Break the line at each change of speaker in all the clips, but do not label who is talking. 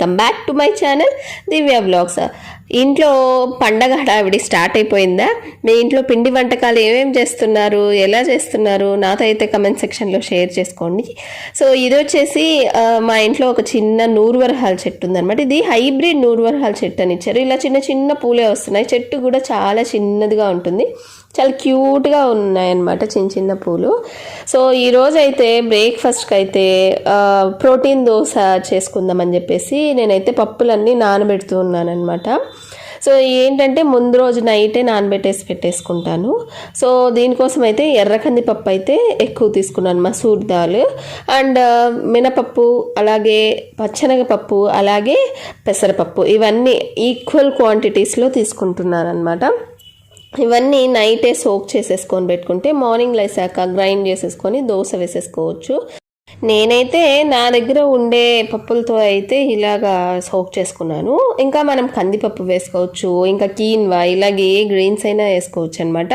Welcome back to my channel Divya vlogs. ఇంట్లో పండగ హడావిడి స్టార్ట్ అయిపోయిందా? మీ ఇంట్లో పిండి వంటకాలు ఏమేమి చేస్తున్నారు? ఎలా చేస్తున్నారు? నాతో అయితే కమెంట్ సెక్షన్లో షేర్ చేసుకోండి. సో ఇది వచ్చేసి మా ఇంట్లో ఒక చిన్న నూరువరహాల చెట్టు ఉందన్నమాట. ఇది హైబ్రిడ్ నూరువరహాల చెట్టు అని ఇచ్చారు. ఇలా చిన్న చిన్న పూలే వస్తున్నాయి. చెట్టు కూడా చాలా చిన్నదిగా ఉంటుంది. చాలా క్యూట్గా ఉన్నాయన్నమాట చిన్న చిన్న పూలు. సో ఈరోజు అయితే బ్రేక్ఫాస్ట్కి అయితే ప్రోటీన్ దోశ చేసుకుందామని చెప్పేసి నేనైతే పప్పులన్నీ నానబెడుతూ ఉన్నానన్నమాట. సో ఏంటంటే ముందు రోజు నైటే నానబెట్టేసి పెట్టేసుకుంటాను. సో దీనికోసం అయితే ఎర్ర కందిపప్పు అయితే ఎక్కువ తీసుకున్నాను మసూర్ దాల్. అండ్ మినపప్పు అలాగే పచ్చనగపప్పు అలాగే పెసరపప్పు ఇవన్నీ ఈక్వల్ క్వాంటిటీస్లో తీసుకుంటున్నాను అనమాట ఇవన్నీ నైటే సోక్ చేసేసుకొని పెట్టుకుంటే మార్నింగ్ లేసాక గ్రైండ్ చేసేసుకొని దోశ వేసేసుకోవచ్చు. నేనైతే నా దగ్గర ఉండే పప్పులతో అయితే ఇలాగా సోక్ చేసుకున్నాను. ఇంకా మనం కందిపప్పు వేసుకోవచ్చు ఇంకా కీన్వా ఇలాగే ఏ గ్రీన్స్ అయినా వేసుకోవచ్చు అనమాట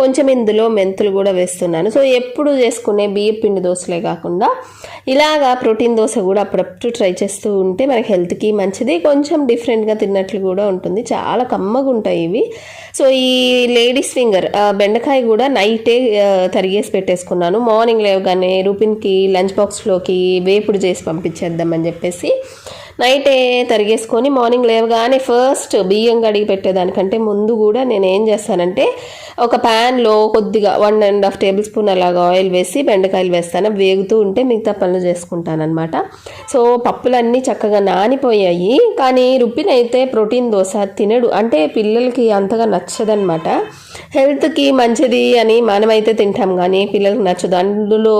కొంచెం ఇందులో మెంతులు కూడా వేస్తున్నాను. సో ఎప్పుడు చేసుకునే బియ్య పిండి దోశలే కాకుండా ఇలాగా ప్రోటీన్ దోశ కూడా అప్పుడప్పుడు ట్రై చేస్తూ ఉంటే మనకి హెల్త్కి మంచిది. కొంచెం డిఫరెంట్గా తిన్నట్లు కూడా ఉంటుంది. చాలా కమ్మగా ఉంటాయి ఇవి. సో ఈ లేడీస్ ఫింగర్ బెండకాయ కూడా నైటే తరిగేసి పెట్టేసుకున్నాను. మార్నింగ్ లేవగానే రూపిన్కి లంచ్ బాక్స్లోకి వేపుడు చేసి పంపించేద్దామని చెప్పేసి నైటే తరిగేసుకొని మార్నింగ్ లేవగానే ఫస్ట్ బియ్యం కడిగి పెట్టేదానికంటే ముందు కూడా నేను ఏం చేస్తానంటే ఒక ప్యాన్లో కొద్దిగా one and half table spoon అలాగా ఆయిల్ వేసి బెండకాయలు వేస్తాను. వేగుతూ ఉంటే మిగతా పనులు చేసుకుంటానమాట సో పప్పులన్నీ చక్కగా నానిపోయాయి. కానీ రుబ్బినైతే ప్రోటీన్ దోశ తినడు. అంటే పిల్లలకి అంతగా నచ్చదనమాట హెల్త్కి మంచిది అని మనమైతే తింటాం. కానీ పిల్లలకి నచ్చదు. అందులో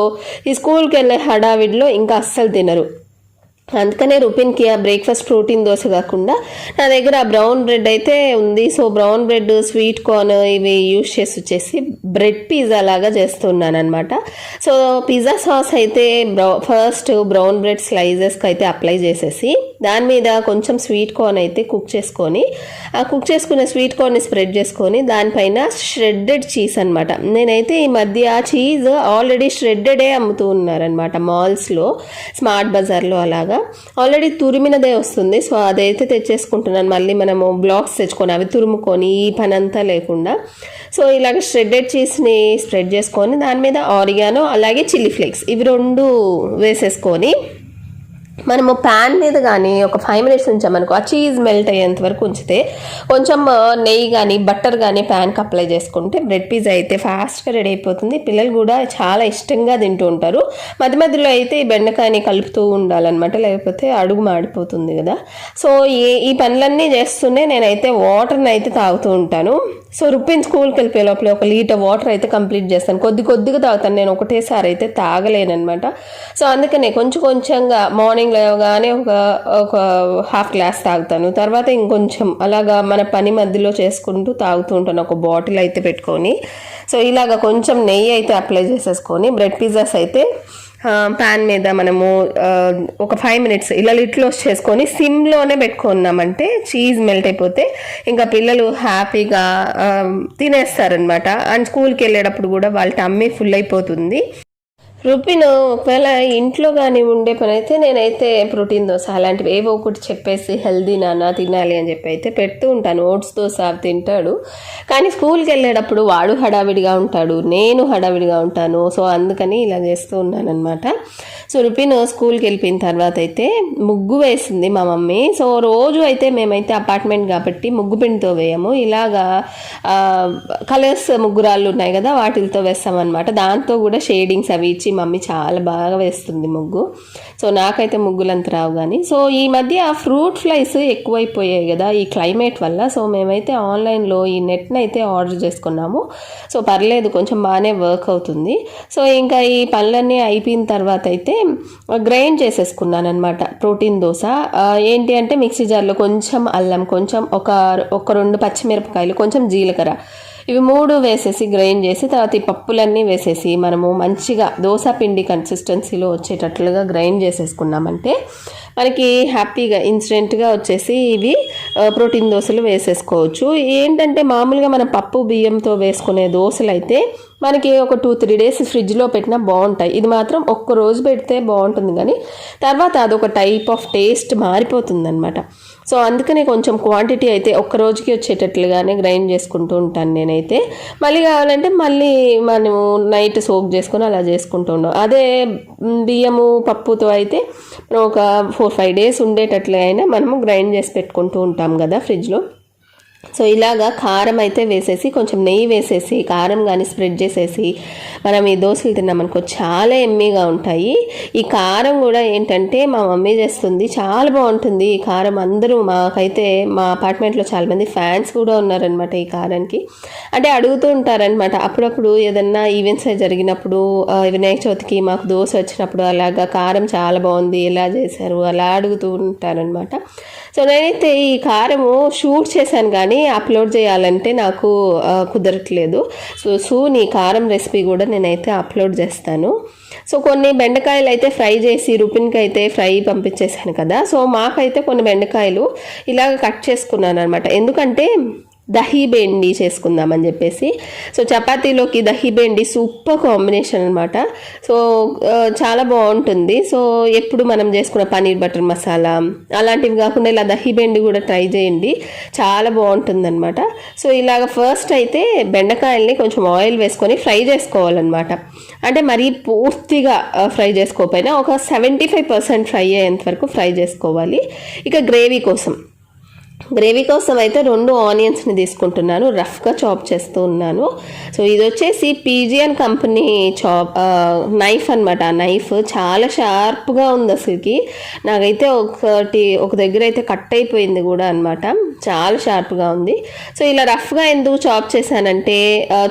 ఈ స్కూల్కి వెళ్ళే హడావిడిలో ఇంకా అస్సలు తినరు. అందుకనే రుపిన్కి ఆ బ్రేక్ఫాస్ట్ ప్రోటీన్ దోశ కాకుండా నా దగ్గర ఆ బ్రౌన్ బ్రెడ్ అయితే ఉంది. So brown bread sweet corn ఇవి యూస్ చేసి వచ్చేసి బ్రెడ్ పిజ్జా లాగా చేస్తున్నాను అనమాట సో పిజ్జా సాస్ అయితే బ్రౌ ఫస్ట్ బ్రౌన్ బ్రెడ్ స్లైజెస్కి అయితే అప్లై చేసేసి దాని మీద కొంచెం స్వీట్ కార్న్ అయితే కుక్ చేసుకొని ఆ కుక్ చేసుకున్న స్వీట్ కార్న్ని స్ప్రెడ్ చేసుకొని దానిపైన ష్రెడ్డెడ్ చీజ్ అనమాట నేనైతే ఈ మధ్య ఆ చీజ్ ఆల్రెడీ ష్రెడ్డెడే అమ్ముతూ ఉన్నారనమాట మాల్స్లో స్మార్ట్ బజార్లో అలాగా. ఆల్రెడీ తురిమినదే వస్తుంది సో అదైతే తెచ్చేసుకుంటున్నాను. మళ్ళీ మనము బ్లాక్స్ తెచ్చుకొని అవి తురుముకొని ఈ పని అంతా లేకుండా. సో ఇలాగ ష్రెడ్డెడ్ చీజ్ని స్ప్రెడ్ చేసుకొని దాని మీద ఆరిగానో అలాగే చిల్లీ ఫ్లేక్స్ ఇవి రెండు వేసేసుకొని మనము ప్యాన్ మీద కానీ ఒక ఫైవ్ మినిట్స్ ఉంచామనుకో ఆ చీజ్ మెల్ట్ అయ్యేంత వరకు ఉంచితే కొంచెం నెయ్యి కానీ బట్టర్ కానీ ప్యాన్కి అప్లై చేసుకుంటే బ్రెడ్ పిజ్జా అయితే ఫాస్ట్గా రెడీ అయిపోతుంది. పిల్లలు కూడా చాలా ఇష్టంగా తింటూ ఉంటారు. మధ్య మధ్యలో అయితే ఈ బెండకాయని కలుపుతూ ఉండాలన్నమాట. లేకపోతే అడుగు మాడిపోతుంది కదా. సో ఈ ఈ పనులన్నీ చేస్తూనే నేనైతే వాటర్ని అయితే తాగుతూ ఉంటాను. సో రుప్పిన్ స్కూల్కి వెళ్ళిపోయే లోపల ఒక లీటర్ వాటర్ అయితే కంప్లీట్ చేస్తాను. కొద్ది కొద్దిగా తాగుతాను. నేను ఒకటేసారి అయితే తాగలేనమాట సో అందుకనే కొంచెం కొంచెంగా మార్నింగ్ లేవగానే ఒక ఒక హాఫ్ గ్లాస్ తాగుతాను. తర్వాత ఇంకొంచెం అలాగా మన పని మధ్యలో చేసుకుంటూ తాగుతూ ఉంటాను. ఒక బాటిల్ అయితే పెట్టుకొని. సో ఇలాగ కొంచెం నెయ్యి అయితే అప్లై చేసేసుకొని బ్రెడ్ పిజ్జాస్ అయితే ప్యాన్ మీద మనము ఒక ఫైవ్ మినిట్స్ ఇలా లిట్లోస్ చేసుకొని సిమ్లోనే పెట్టుకున్నామంటే చీజ్ మెల్ట్ అయిపోతే ఇంకా పిల్లలు హ్యాపీగా తినేస్తారనమాట అండ్ స్కూల్కి వెళ్ళేటప్పుడు కూడా వాళ్ళ టమ్మీ ఫుల్ అయిపోతుంది. రుపిన్ ఒకవేళ ఇంట్లో కానీ ఉండే పని అయితే నేనైతే ప్రోటీన్ దోశ అలాంటివి ఏవో ఒకటి చెప్పేసి హెల్దీ నాన్న తినాలి అని చెప్పి అయితే పెడుతూ ఉంటాను. ఓట్స్ దోశ అవి తింటాడు. కానీ స్కూల్కి వెళ్ళేటప్పుడు వాడు హడావిడిగా ఉంటాడు. నేను హడావిడిగా ఉంటాను. సో అందుకని ఇలా చేస్తూ ఉన్నాను అనమాట సో రుపిన్ స్కూల్కి వెళ్ళిపోయిన తర్వాత అయితే ముగ్గు వేసింది మా మమ్మీ. సో రోజు అయితే మేమైతే అపార్ట్మెంట్ కాబట్టి ముగ్గు పిండితో వేయము. ఇలాగా కలర్స్ ముగ్గురాళ్ళు ఉన్నాయి కదా వాటితో వేస్తామన్నమాట. దాంతో కూడా షేడింగ్స్ అవి ఇచ్చి మమ్మీ చాలా బాగా వేస్తుంది ముగ్గు. సో నాకైతే ముగ్గులు అంత రావు కానీ సో ఈ మధ్య ఫ్రూట్ ఫ్లైస్ ఎక్కువైపోయాయి కదా ఈ క్లైమేట్ వల్ల. సో మేమైతే ఆన్లైన్లో ఈ నెట్ని అయితే ఆర్డర్ చేసుకున్నాము. సో పర్లేదు కొంచెం బాగానే వర్క్ అవుతుంది. సో ఇంకా ఈ పనులన్నీ అయిపోయిన తర్వాత అయితే గ్రైండ్ చేసేసుకున్నాను అనమాట ప్రోటీన్ దోశ. ఏంటి అంటే మిక్సీ జార్లో కొంచెం అల్లం కొంచెం ఒక ఒక రెండు పచ్చిమిరపకాయలు కొంచెం జీలకర్ర. ఇవి మూడు వేసేసి గ్రైండ్ చేసి తర్వాత ఈ పప్పులన్నీ వేసేసి మనము మంచిగా దోశ పిండి కన్సిస్టెన్సీలో వచ్చేటట్లుగా గ్రైండ్ చేసేసుకున్నామంటే మనకి హ్యాపీగా ఇన్స్టెంట్గా వచ్చేసి ఇవి ప్రోటీన్ దోశలు వేసేసుకోవచ్చు. ఏంటంటే మామూలుగా మన పప్పు బియ్యంతో వేసుకునే దోశలు అయితే మనకి ఒక టూ త్రీ డేస్ ఫ్రిడ్జ్లో పెట్టినా బాగుంటాయి. ఇది మాత్రం ఒక్క రోజు పెడితే బాగుంటుంది కానీ తర్వాత అదొక టైప్ ఆఫ్ టేస్ట్ మారిపోతుంది అనమాట సో అందుకని కొంచెం క్వాంటిటీ అయితే ఒక్క రోజుకి వచ్చేటట్లుగానే గ్రైండ్ చేసుకుంటూ ఉంటాను నేనైతే. మళ్ళీ కావాలంటే మళ్ళీ మనము నైట్ సోక్ చేసుకొని అలా చేసుకుంటూ ఉన్నాం అదే బియ్యము పప్పుతో అయితే మనం ఒక ఫోర్ ఫైవ్ డేస్ ఉండేటట్లుగా అయినా మనము గ్రైండ్ చేసి పెట్టుకుంటూ ఉంటాం కదా ఫ్రిడ్జ్లో సో ఇలాగా కారం అయితే వేసేసి కొంచెం నెయ్యి వేసేసి కారం కానీ స్ప్రెడ్ చేసేసి మనం ఈ దోశలు తిన్నామనుకో చాలా ఎమ్మీగా ఉంటాయి. ఈ కారం కూడా ఏంటంటే మా మమ్మీ చేస్తుంది. చాలా బాగుంటుంది ఈ కారం. అందరూ మాకైతే మా అపార్ట్మెంట్లో చాలామంది ఫ్యాన్స్ కూడా ఉన్నారనమాట ఈ కారానికి. అంటే అడుగుతూ ఉంటారనమాట అప్పుడప్పుడు ఏదన్నా ఈవెంట్స్ జరిగినప్పుడు వినాయక చవితికి మాకు దోశ వచ్చినప్పుడు అలాగా కారం చాలా బాగుంది ఎలా చేశారు అలా అడుగుతూ ఉంటారనమాట సో నేనైతే ఈ కారము షూట్ చేశాను కానీ అప్లోడ్ చేయాలంటే నాకు కుదరట్లేదు. సో సూన్ ఈ కారం రెసిపీ కూడా నేనైతే అప్లోడ్ చేస్తాను. సో కొన్ని బెండకాయలు అయితే ఫ్రై చేసి రుపిన్కి అయితే ఫ్రై పంపించేశాను కదా. సో మాకైతే కొన్ని బెండకాయలు ఇలాగ కట్ చేసుకున్నాను అనమాట ఎందుకంటే దహీ బెండి చేసుకుందామని చెప్పేసి. సో చపాతీలోకి దహీ బెండి సూపర్ కాంబినేషన్ అనమాట సో చాలా బాగుంటుంది. సో ఎప్పుడు మనం చేసుకున్న పనీర్ బటర్ మసాలా అలాంటివి కాకుండా ఇలా దహీ బెండి కూడా ట్రై చేయండి. చాలా బాగుంటుంది అనమాట సో ఇలాగ ఫస్ట్ అయితే బెండకాయల్ని కొంచెం ఆయిల్ వేసుకొని ఫ్రై చేసుకోవాలన్నమాట. అంటే మరీ పూర్తిగా ఫ్రై చేసుకోకపోయినా ఒక సెవెంటీ ఫైవ్ పర్సెంట్ ఫ్రై అయ్యేంత వరకు ఫ్రై చేసుకోవాలి. ఇక గ్రేవీ కోసం. గ్రేవీ కోసం అయితే రెండు ఆనియన్స్ని తీసుకుంటున్నాను. రఫ్గా చాప్ చేస్తూ ఉన్నాను. సో ఇది వచ్చేసి పీజియన్ కంపెనీ చాప్ నైఫ్ అనమాట ఆ నైఫ్ చాలా షార్ప్గా ఉంది అసలుకి. నాకైతే ఒకటి ఒక దగ్గర అయితే కట్ అయిపోయింది కూడా అనమాట చాలా షార్ప్గా ఉంది. సో ఇలా రఫ్గా ఎందుకు చాప్ చేశానంటే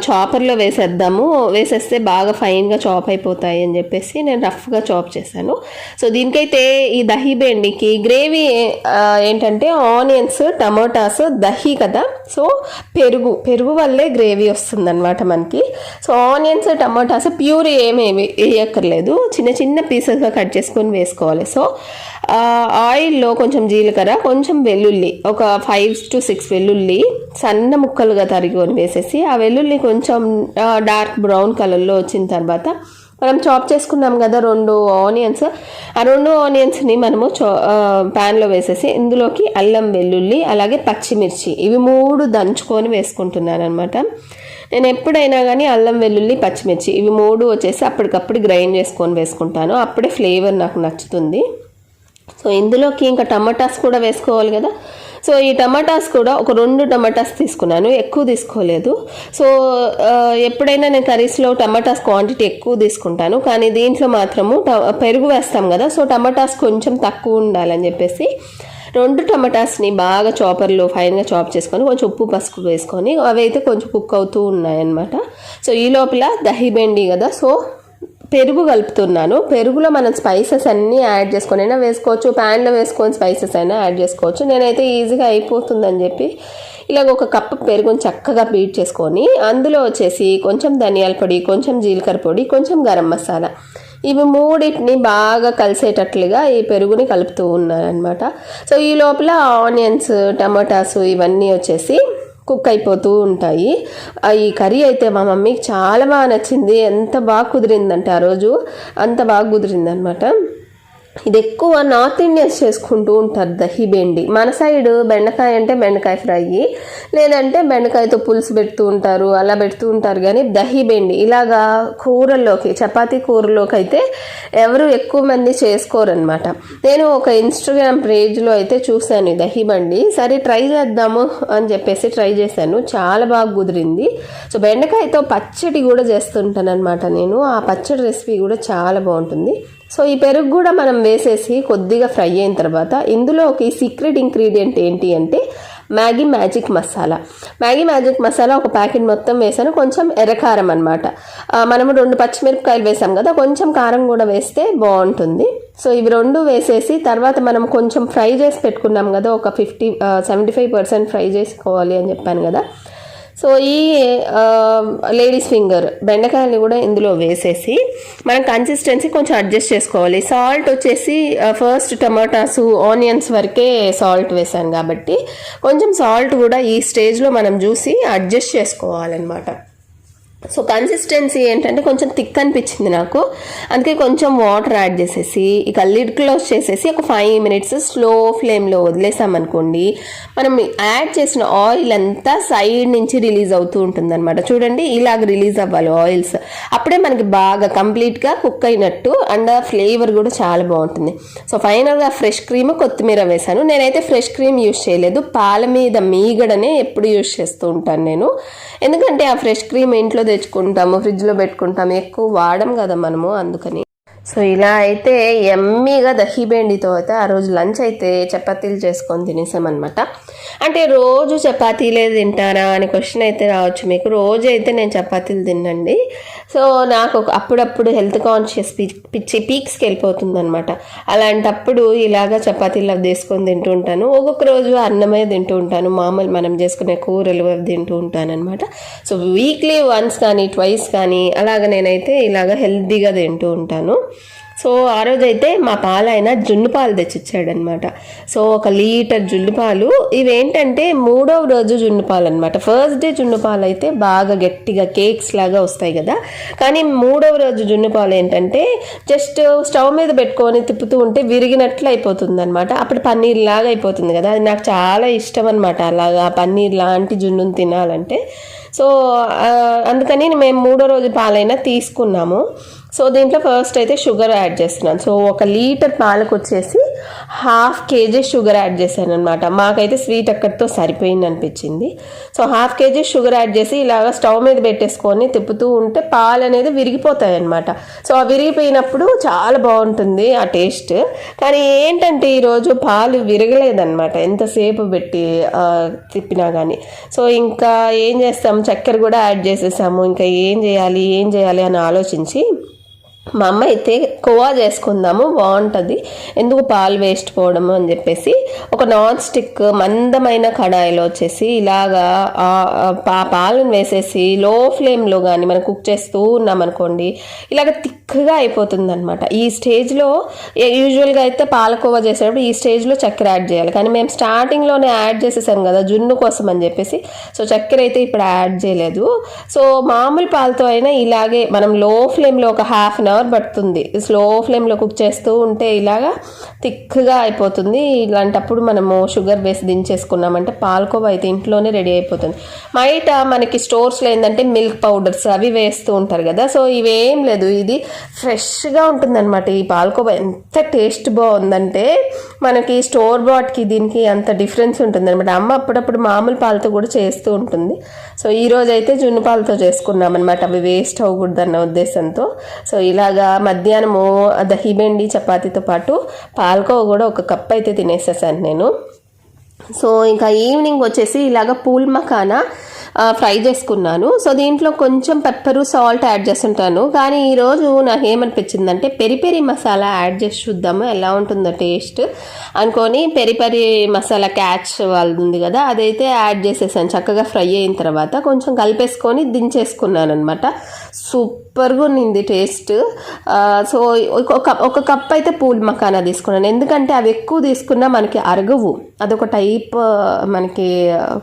చాపర్లో వేసేద్దాము. వేసేస్తే బాగా ఫైన్గా చాప్ అయిపోతాయి అని చెప్పేసి నేను రఫ్గా చాప్ చేశాను. సో దీనికైతే ఈ దహీ బెండికి గ్రేవీ ఏంటంటే ఆనియన్స్ టమోటాస్ దహీ కదా. సో పెరుగు పెరుగు వల్లే గ్రేవీ వస్తుందన్నమాట మనకి. సో ఆనియన్స్ టమోటాస్ ప్యూర్ ఏమేమి వేయక్కర్లేదు. చిన్న చిన్న పీసెస్గా కట్ చేసుకొని వేసుకోవాలి. సో ఆయిల్లో కొంచెం జీలకర్ర కొంచెం వెల్లుల్లి ఒక ఫైవ్ టు సిక్స్ వెల్లుల్లి సన్న ముక్కలుగా తరిగికొని వేసేసి ఆ వెల్లుల్లి కొంచెం డార్క్ బ్రౌన్ కలర్లో వచ్చిన తర్వాత మనం చాప్ చేసుకున్నాం కదా రెండు ఆనియన్స్ ఆ రెండు ఆనియన్స్ని మనము చో ప్యాన్లో వేసేసి ఇందులోకి అల్లం వెల్లుల్లి అలాగే పచ్చిమిర్చి ఇవి మూడు దంచుకొని వేసుకుంటున్నాను అనమాట నేను ఎప్పుడైనా కానీ అల్లం వెల్లుల్లి పచ్చిమిర్చి ఇవి మూడు వచ్చేసి అప్పటికప్పుడు గ్రైండ్ చేసుకొని వేసుకుంటాను. అప్పుడే ఫ్లేవర్ నాకు నచ్చుతుంది. సో ఇందులోకి ఇంకా టమాటాస్ కూడా వేసుకోవాలి కదా. సో ఈ టమాటాస్ కూడా ఒక రెండు టమాటాస్ తీసుకున్నాను ఎక్కువ తీసుకోలేదు. సో ఎప్పుడైనా నేను కర్రీస్లో టమాటాస్ క్వాంటిటీ ఎక్కువ తీసుకుంటాను కానీ దీంట్లో మాత్రము ట- పెరుగు వేస్తాం కదా సో టమాటాస్ కొంచెం తక్కువ ఉండాలని చెప్పేసి రెండు టమాటాస్ని బాగా చాపర్లో ఫైన్గా చాప్ చేసుకొని కొంచెం ఉప్పు పసుపు వేసుకొని అవి అయితే కొంచెం కుక్ అవుతూ ఉన్నాయన్నమాట. సో ఈ లోపల దహీ బెండి కదా సో పెరుగు కలుపుతున్నాను. పెరుగులో మనం స్పైసెస్ అన్నీ యాడ్ చేసుకొని అయినా వేసుకోవచ్చు. ప్యాన్లో వేసుకొని స్పైసెస్ అయినా యాడ్ చేసుకోవచ్చు. నేనైతే ఈజీగా అయిపోతుందని చెప్పి ఇలాగ ఒక కప్పు పెరుగుని చక్కగా బీట్ చేసుకొని అందులో వచ్చేసి కొంచెం ధనియాల పొడి కొంచెం జీలకర్ర పొడి కొంచెం గరం మసాలా ఇవి మూడింటిని బాగా కలిసేటట్లుగా ఈ పెరుగుని కలుపుతూ ఉన్నాను సో ఈ లోపల ఆనియన్స్ టమాటాస్ ఇవన్నీ వచ్చేసి కుక్ అయిపోతూ ఉంటాయి. ఆ ఈ కర్రీ అయితే మా మమ్మీకి చాలా బాగా నచ్చింది. ఎంత బాగా కుదిరిందంటే ఆ రోజు అంత బాగా కుదిరిందనమాట. ఇది ఎక్కువ నార్త్ ఇండియన్స్ చేసుకుంటూ ఉంటారు దహి బెండి. మన సైడ్ బెండకాయ అంటే బెండకాయ ఫ్రై. లేదంటే బెండకాయతో పులుసు పెడుతూ ఉంటారు అలా పెడుతూ ఉంటారు. కానీ దహి బెండి ఇలాగా కూరల్లోకి చపాతీ కూరలోకి అయితే ఎవరు ఎక్కువ మంది చేసుకోరనమాట నేను ఒక ఇన్స్టాగ్రామ్ పేజ్లో అయితే చూశాను ఈ బండి. సరే ట్రై చేద్దాము అని చెప్పేసి ట్రై చేశాను. చాలా బాగా కుదిరింది. సో బెండకాయతో పచ్చడి కూడా చేస్తుంటాను అనమాట నేను. ఆ పచ్చడి రెసిపీ కూడా చాలా బాగుంటుంది. సో ఈ పెరుగు కూడా మనం వేసేసి కొద్దిగా ఫ్రై అయిన తర్వాత ఇందులో ఒక సీక్రెట్ ఇంగ్రీడియంట్ ఏంటి అంటే Maggi magic masala. Maggi magic masala ఒక ప్యాకెట్ మొత్తం వేసాను. కొంచెం ఎర్రకారం అనమాట మనము రెండు పచ్చిమిరపకాయలు వేసాం కదా కొంచెం కారం కూడా వేస్తే బాగుంటుంది. సో ఇవి రెండు వేసేసి తర్వాత మనం కొంచెం ఫ్రై చేసి పెట్టుకున్నాం కదా ఒక fifty seventy five percent fry చేసుకోవాలి అని చెప్పాను కదా. సో ఈ లేడీస్ ఫింగర్ బెండకాయలు కూడా ఇందులో వేసేసి మనం కన్సిస్టెన్సీ కొంచెం అడ్జస్ట్ చేసుకోవాలి. సాల్ట్ వచ్చేసి ఫస్ట్ టమాటాస్ ఆనియన్స్ వరకే సాల్ట్ వేసాను కాబట్టి కొంచెం సాల్ట్ కూడా ఈ స్టేజ్లో మనం చూసి అడ్జస్ట్ చేసుకోవాలన్నమాట. సో కన్సిస్టెన్సీ ఏంటంటే కొంచెం థిక్ అనిపించింది నాకు. అందుకే కొంచెం వాటర్ యాడ్ చేసేసి ఇక లిడ్ క్లోజ్ చేసేసి ఒక ఫైవ్ మినిట్స్ స్లో ఫ్లేమ్లో వదిలేసామనుకోండి మనం యాడ్ చేసిన ఆయిల్ అంతా సైడ్ నుంచి రిలీజ్ అవుతూ ఉంటుందన్నమాట. చూడండి ఇలాగ రిలీజ్ అవ్వాలి ఆయిల్స్ అప్పుడే మనకి బాగా కంప్లీట్గా కుక్ అయినట్టు అండ్ ఫ్లేవర్ కూడా చాలా బాగుంటుంది. సో ఫైనల్గా ఫ్రెష్ క్రీమ్ కొత్తిమీర వేశాను. నేనైతే ఫ్రెష్ క్రీమ్ యూజ్ చేయలేదు. పాల మీద మీగడనే ఎప్పుడు యూజ్ చేస్తూ ఉంటాను నేను. ఎందుకంటే ఆ ఫ్రెష్ క్రీమ్ ఇంట్లో తెచ్చుకుంటాము ఫ్రిడ్జ్లో పెట్టుకుంటాము. ఎక్కువ వాడం కదా మనము అందుకని. సో ఇలా అయితే ఎమ్మీగా దహీబేండితో అయితే ఆ రోజు లంచ్ అయితే చపాతీలు చేసుకొని తినేసామన్నమాట. అంటే రోజు చపాతీలే తింటారా అని క్వశ్చన్ అయితే రావచ్చు మీకు. రోజు అయితే నేను చపాతీలు తినండి సో నాకు ఒక- అప్పుడప్పుడు హెల్త్ కాన్షియస్ పిచ్చి పీక్స్కి వెళ్ళిపోతుంది అనమాట అలాంటప్పుడు ఇలాగా చపాతీలు అవి తీసుకొని తింటూ ఉంటాను. ఒక్కొక్క రోజు అన్నమే తింటూ ఉంటాను. మామూలు మనం చేసుకునే కూరలు అవి తింటూ ఉంటాను అనమాట సో వీక్లీ వన్స్ కానీ ట్వైస్ కానీ అలాగ నేనైతే ఇలాగ హెల్తీగా తింటూ ఉంటాను. సో ఆ రోజు అయితే మా పాలైన జున్ను పాలు తెచ్చిచ్చాడనమాట సో ఒక లీటర్ జున్ను పాలు ఇవేంటంటే మూడవ రోజు జున్ను పాలు అనమాట ఫస్ట్ డే జున్ను పాలు అయితే బాగా గట్టిగా కేక్స్ లాగా వస్తాయి కదా. కానీ మూడవ రోజు జున్ను పాలు ఏంటంటే జస్ట్ స్టవ్ మీద పెట్టుకొని తిప్పుతూ ఉంటే విరిగినట్లు అయిపోతుంది అనమాట అప్పుడు పన్నీర్ లాగా అయిపోతుంది కదా. అది నాకు చాలా ఇష్టం అనమాట అలాగా పన్నీర్ లాంటి జున్నుని తినాలంటే. సో అందుకని మేము మూడో రోజు పాలైనా తీసుకున్నాము. సో దీంట్లో ఫస్ట్ అయితే షుగర్ యాడ్ చేస్తున్నాను. సో ఒక లీటర్ పాలకు వచ్చేసి హాఫ్ కేజీ షుగర్ యాడ్ చేశాను అనమాట మాకైతే స్వీట్ అక్కడితో సరిపోయింది అనిపించింది. So half KG sugar add చేసి ఇలాగ స్టవ్ మీద పెట్టేసుకొని తిప్పుతూ ఉంటే పాలు అనేది విరిగిపోతాయి అనమాట సో ఆ విరిగిపోయినప్పుడు చాలా బాగుంటుంది ఆ టేస్ట్ కానీ ఏంటంటే ఈరోజు పాలు విరగలేదన్నమాట. ఎంతసేపు పెట్టి తిప్పినా కానీ సో ఇంకా ఏం చేస్తాం? చక్కెర కూడా యాడ్ చేసేసాము. ఇంకా ఏం చేయాలి? ఏం చేయాలి అని ఆలోచించి మా అమ్మ అయితే కోవా చేసుకుందాము బాగుంటుంది. ఎందుకు పాలు వేస్ట్ పోవడము అని చెప్పేసి ఒక నాన్ స్టిక్ మందమైన కడాయిలో వచ్చేసి ఇలాగా పా పాలను వేసేసి లో ఫ్లేమ్లో కానీ మనం కుక్ చేస్తూ ఉన్నామనుకోండి ఇలాగ థిక్గా అయిపోతుంది అనమాట ఈ స్టేజ్లో యూజువల్గా అయితే పాలకోవా చేసేటప్పుడు ఈ స్టేజ్లో చక్కెర యాడ్ చేయాలి. కానీ మేము స్టార్టింగ్లోనే యాడ్ చేసేసాం కదా జున్ను కోసం అని చెప్పేసి సో చక్కెర అయితే ఇప్పుడు యాడ్ చేయలేదు. సో మామూలు పాలతో అయినా ఇలాగే మనం లో ఫ్లేమ్లో ఒక హాఫ్ అన్ అవర్ పడుతుంది. స్లో ఫ్లేమ్లో కుక్ చేస్తూ ఉంటే ఇలాగా థిక్గా అయిపోతుంది. ఇలాంటప్పుడు మనము షుగర్ వేసి దించేసుకున్నామంటే పాలకోవా అయితే ఇంట్లోనే రెడీ అయిపోతుంది. బయట మనకి స్టోర్స్లో ఏంటంటే మిల్క్ పౌడర్స్ అవి వేస్తూ ఉంటారు కదా. సో ఇవేం లేదు. ఇది ఫ్రెష్గా ఉంటుందన్నమాట. ఈ పాలకోవా ఎంత టేస్ట్ బాగుందంటే మనకి స్టోర్ బాట్కి దీనికి అంత డిఫరెన్స్ ఉంటుంది అనమాట అమ్మ అప్పుడప్పుడు మామూలు పాలతో కూడా చేస్తూ ఉంటుంది. సో ఈ రోజు అయితే జున్ను పాలతో చేసుకున్నాం అనమాట అవి వేస్ట్ అవ్వకూడదు అన్న ఉద్దేశంతో. సో ఇలాగా మధ్యాహ్నము దహీబెండి చపాతీతో పాటు పాలకోవ కూడా ఒక కప్ అయితే తినేసేసాను నేను. సో ఇంకా ఈవినింగ్ వచ్చేసి ఇలాగ పూల్ మకానా ఫ్రై చేసుకున్నాను. సో దీంట్లో కొంచెం పెప్పరు సాల్ట్ యాడ్ చేస్తుంటాను. కానీ ఈరోజు నాకు ఏమనిపించిందంటే పెరి పెరి మసాలా యాడ్ చేసి చూద్దాము ఎలా ఉంటుందో టేస్ట్. అనుకొని పెరి పెరి మసాలా క్యాచ్ వాళ్ళది ఉంది కదా అదైతే యాడ్ చేసేసాను. చక్కగా ఫ్రై అయిన తర్వాత కొంచెం కలిపేసుకొని దించేసుకున్నాను అనమాట సూపర్గా ఉన్నింది టేస్ట్. సో ఒక కప్ ఒక కప్ అయితే పూల్ మకానా తీసుకున్నాను. ఎందుకంటే అవి ఎక్కువ తీసుకున్నా మనకి అరగవు. అదొక టైప్ మనకి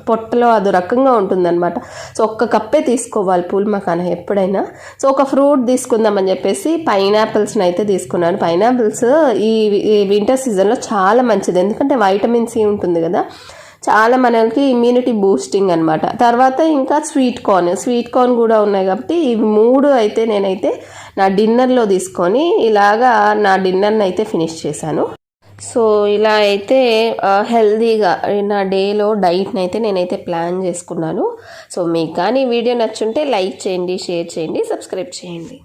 పొట్టలో అది రకంగా ఉంటుందన్నమాట. సో ఒక్క కప్పే తీసుకోవాలి పూల్ మకానా ఎప్పుడైనా. సో ఒక ఫ్రూట్ తీసుకుందామని చెప్పేసి పైనాపిల్స్ని అయితే తీసుకున్నాను. పైనాపిల్స్ ఈ ఈ వింటర్ సీజన్లో చాలా మంచిది. ఎందుకంటే వైటమిన్ సి ఉంటుంది కదా. చాలా మనకి ఇమ్యూనిటీ బూస్టింగ్ అనమాట తర్వాత ఇంకా స్వీట్ కార్న్ స్వీట్ కార్న్ కూడా ఉన్నాయి కాబట్టి ఇవి మూడు అయితే నేనైతే నా డిన్నర్లో తీసుకొని ఇలాగా నా డిన్నర్ని అయితే ఫినిష్ చేశాను. సో ఇలా అయితే హెల్దీగా నా డేలో డైట్ని అయితే నేనైతే ప్లాన్ చేసుకున్నాను. సో మీకు కానీ వీడియో నచ్చుంటే లైక్ చేయండి షేర్ చేయండి సబ్స్క్రైబ్ చేయండి.